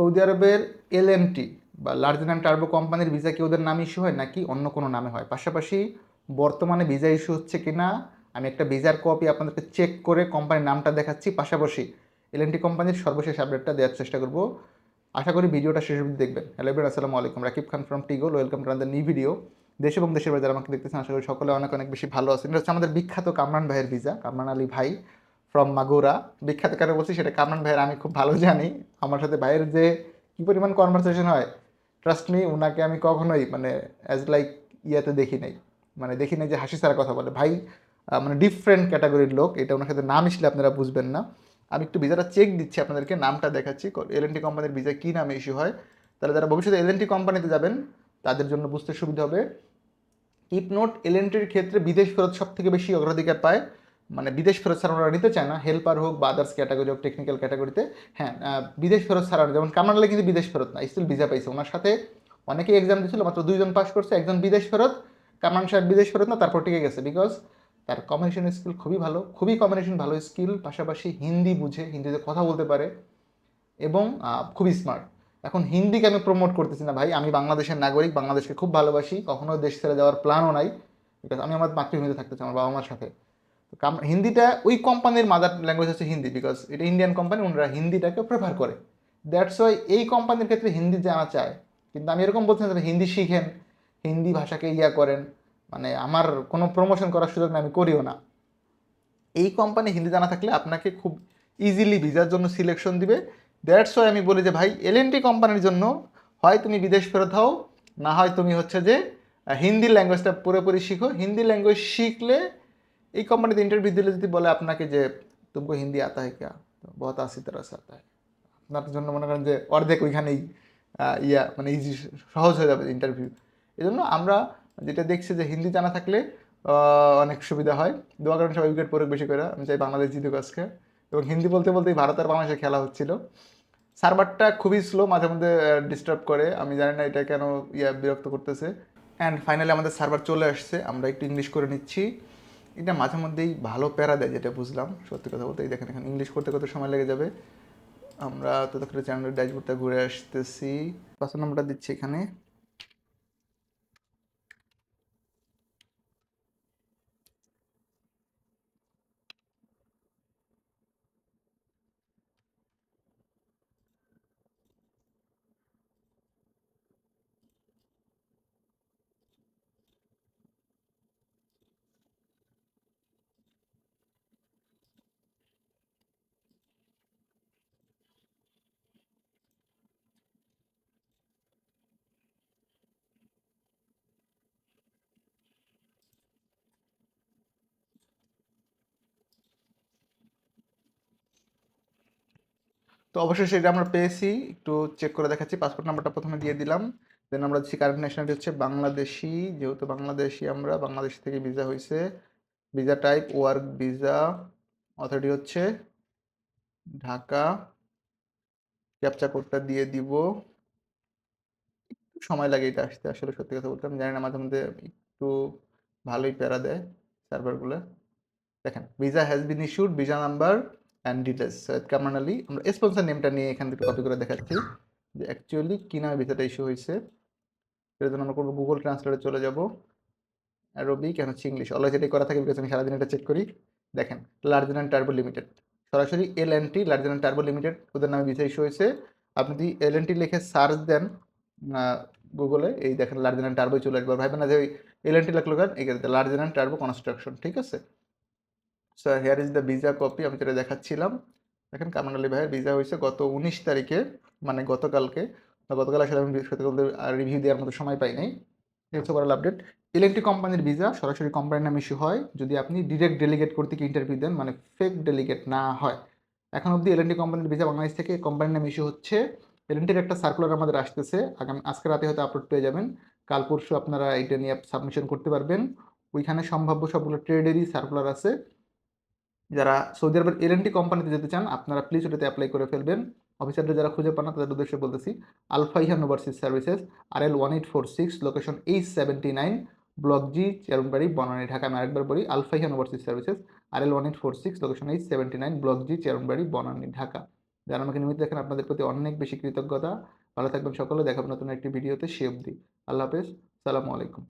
Saudi আরবের LNT বা large and turbo কোম্পানির ভিসা কি ওদের নাম ইস্যু হয় নাকি অন্য কোনো নামে হয়? পাশাপাশি বর্তমানে ভিসা ইস্যু হচ্ছে কি না আমি একটা ভিসার কপি আপনাদেরকে চেক করে কোম্পানির নামটা দেখাচ্ছি। পাশাপাশি এলএনটি কোম্পানির সর্বশেষ আপডেটটা দেওয়ার চেষ্টা করব। আশা করি ভিডিওটা শেষ অবধি দেখবেন। হ্যালো এবার আসসালামু আলাইকুম। Rakib Khan from Tigo welcome to another new video দেশ এবং দেশের যারা আমাকে দেখতেছেন, আশা করি সকলে অনেক অনেক বেশি ভালো আছেন। এটা হচ্ছে আমাদের বিখ্যাত কামরান ভাইয়ের ভিসা কামরান আলী ভাই ফ্রম মাগুরা। বিখ্যাত কেন বলছি? সেটা কামরান ভাইয়ের, আমি খুব ভালো জানি। আমার সাথে ভাইয়ের যে কী পরিমাণ কনভারসেশন হয় ট্রাস্ট মি ওনাকে আমি কখনোই মানে অ্যাজ লাইক ইয়াতে দেখি নাই। মানে দেখি নাই যে হাসি ছাড়া কথা বলে। ভাই মানে ডিফারেন্ট ক্যাটাগরির লোক, এটা ওনার সাথে নাম মিশলে আপনারা বুঝবেন না। আমি একটু ভিসাটা চেক দিচ্ছি আপনাদেরকে, নামটা দেখাচ্ছি। এলএনটি কোম্পানির ভিসা কী নামে ইস্যু হয়। তাহলে যারা ভবিষ্যতে এলএনটি কোম্পানিতে যাবেন, তাদের জন্য বুঝতে সুবিধা হবে। টিপ নোট এলএনটির ক্ষেত্রে বিদেশ ফেরত সব থেকে বেশি অগ্রাধিকার পায়। মানে বিদেশ ফেরত ওরা নিতে চায় না হেল্পার হোক বা আদার্স ক্যাটাগরি হোক টেকনিক্যাল ক্যাটাগরিতে হ্যাঁ বিদেশ ফেরত ছাড়ানো যেমন কামানালে কিন্তু বিদেশ ফেরত না স্টিল ভিসা পাইছে। ওনার সাথে অনেকেই এক্সাম দিয়েছিল মাত্র দুইজন পাস করছে, একজন বিদেশ ফেরত কামান সাহেব বিদেশ ফেরত না, তারপর টিকে গেছে বিকজ তার কমিউনিকেশন স্কিল খুবই ভালো, খুবই কমিউনিকেশন ভালো স্কিল পাশাপাশি হিন্দি বুঝে, হিন্দিতে কথা বলতে পারে এবং খুবই স্মার্ট এখন হিন্দিকে আমি প্রমোট করতেছি না ভাই, আমি বাংলাদেশের নাগরিক, বাংলাদেশকে খুব ভালোবাসি, কখনো দেশ ছেড়ে যাওয়ার প্ল্যানও নাই বিকজ আমি আমার মাতৃভূমিতে থাকতে চাই, আমার বাবা মার সাথে। হিন্দিটা ওই কোম্পানির মাদার ল্যাঙ্গুয়েজ হচ্ছে হিন্দি বিকজ এটা ইন্ডিয়ান কোম্পানি ওনারা হিন্দিটাকে প্রেফার করে। দ্যাটস ওয়াই এই কোম্পানির ক্ষেত্রে হিন্দি জানা চায় কিন্তু আমি এরকম বলছি না হিন্দি শিখেন, হিন্দি ভাষাকে ইয়া করেন মানে আমার কোনো প্রমোশন করার সুযোগ নেই, আমি করিও না। এই কোম্পানি হিন্দি জানা থাকলে আপনাকে খুব ইজিলি ভিসার জন্য সিলেকশন দিবে। দ্যাটস ওয়াই আমি বলি যে ভাই এলএনটি কোম্পানির জন্য হয় তুমি বিদেশ ফেরত হও, না হয় তুমি হচ্ছে যে হিন্দি ল্যাঙ্গুয়েজটা পুরোপুরি শিখো। হিন্দি ল্যাঙ্গুয়েজ শিখলে এই কোম্পানিতে ইন্টারভিউ দিলে যদি বলে আপনাকে যে, তুমকো হিন্দি আতা হয় ক্যা? বহুত আসি তরহ সে আতা আপনার জন্য মনে করেন যে, অর্ধেক ওইখানেই ইয়া মানে ইজি সহজ হয়ে যাবে ইন্টারভিউ এই জন্য আমরা যেটা দেখছি যে, হিন্দি জানা থাকলে অনেক সুবিধা হয়। দোয়া কারণ সবাই উইকেট পড়ুক বেশি করে। আমি চাই বাংলাদেশ জিতুক আজকে। এবং হিন্দি বলতে বলতেই ভারত আর বাংলাদেশে খেলা হচ্ছিল। সার্ভারটা খুবই স্লো মাঝে মধ্যে ডিস্টার্ব করে। আমি জানি না এটা কেন, ইয়া, বিরক্ত করতেছে। অ্যান্ড ফাইনালি আমাদের সার্ভার চলে আসছে। আমরা একটু ইংলিশ করে নিচ্ছি। এটা মাঝে মধ্যেই ভালো প্যারা দেয়, যেটা বুঝলাম। সত্যি কথা বলতে, এই দেখেন, এখন ইংলিশ করতে কত সময় লেগে যাবে। আমরা ততক্ষণে চ্যানেলের ড্যাশবোর্ডটা ঘুরে আসতেছি। পাঁচ নাম্বারটা দিচ্ছি এখানে। তো অবশ্যই সেটা আমরা পেয়েছি। একটু চেক করে দেখাচ্ছি। পাসপোর্ট নাম্বারটা প্রথমে দিয়ে দিলাম। দেন আমরা দিচ্ছি কারেন্ট ন্যাশনালিটি হচ্ছে বাংলাদেশি। যেহেতু বাংলাদেশি আমরা, বাংলাদেশ থেকে ভিসা হয়েছে। Visa type work visa authority হচ্ছে ঢাকা। ক্যাপচা কোডটা দিয়ে দিব। একটু সময় লাগে এটা আসতে, আসলে সত্যি কথা বলতে আমি জানি না, মাঝে মধ্যে একটু ভালোই প্যারা দেয় সার্ভারগুলো দেখেন visa has been issued visa number and details Syed Kamran Ali আমরা স্পন্সর নেমটা নিয়ে এখান থেকে কপি করে দেখাচ্ছি যে অ্যাকচুয়ালি কী নামে ভিসাটা ইস্যু হয়েছে। এর জন্য আমরা করব গুগল ট্রান্সলেটে চলে যাব। অ্যারোবিক কেন হচ্ছে ইংলিশ অলওয়েজ এটাই করা থাকে বিকজ আমি সারাদিন এটা চেক করি। দেখেন লার্জেন অ্যান্ড টার্বো লিমিটেড সরাসরি L N T Larsen and turbo limited ওদের নামে ভিসা ইস্যু হয়েছে। আপনি যদি এল এন টি লিখে সার্চ দেন গুগলে এই দেখেন লার্জেন অ্যান্ড টার্বোই চলে একবার ভাইবেন না যে এল এন টি লিখলো কেন? এই লার্জেন অ্যান্ড টার্বো কনস্ট্রাকশন ঠিক আছে? So here is the visa copy আমি যেটা দেখাচ্ছিলাম। দেখেন কামান আলী ভাইয়ের ভিসা হয়েছে গত উনিশ তারিখে মানে গতকালকে। গতকাল আসলে আমি বলতে রিভিউ দেওয়ার মতো সময় পাই নাই। হচ্ছে আপডেট ইলেকট্রিক কোম্পানির ভিসা সরাসরি কোম্পানির নামে ইস্যু হয়। যদি আপনি ডিরেক্ট ডেলিগেট করতে কি ইন্টারভিউ দেন মানে ফেক ডেলিগেট না হয়। এখন অবধি এলএনটি কোম্পানির ভিসা বাংলাদেশ থেকে কোম্পানির নামে ইস্যু হচ্ছে। এলএনটির একটা সার্কুলার আমাদের আসতেছে। আগামী, আজকে রাতে হয়তো আপলোড পেয়ে যাবেন। কাল পরশু আপনারা এটা নিয়ে সাবমিশন করতে পারবেন। ওইখানে সম্ভাব্য সবগুলো ট্রেডেরই সার্কুলার আছে। যারা সৌদি আরবের এলএনটি কোম্পানিতে যেতে চান, আপনারা প্লিজ ওটাতে অ্যাপ্লাই করে ফেলবেন। অফিসারদের যারা খুঁজে পান না, তাদের উদ্দেশ্যে বলতেছি Alfaihan overseas services R L one eight four six location H seventy nine block G Chairmanbari Banani Dhaka আমি আরেকবার বলি Alfaihan overseas services R L one eight four six location H seventy nine block G Chairmanbari Banani Dhaka যারা আমাকে নিয়মিত দেখেন, আপনাদের প্রতি অনেক বেশি কৃতজ্ঞতা। ভালো থাকবেন সকলে দেখাবেন নতুন একটি ভিডিওতে সে অবধি। আল্লাহ হাফেজ, সালামু আলাইকুম।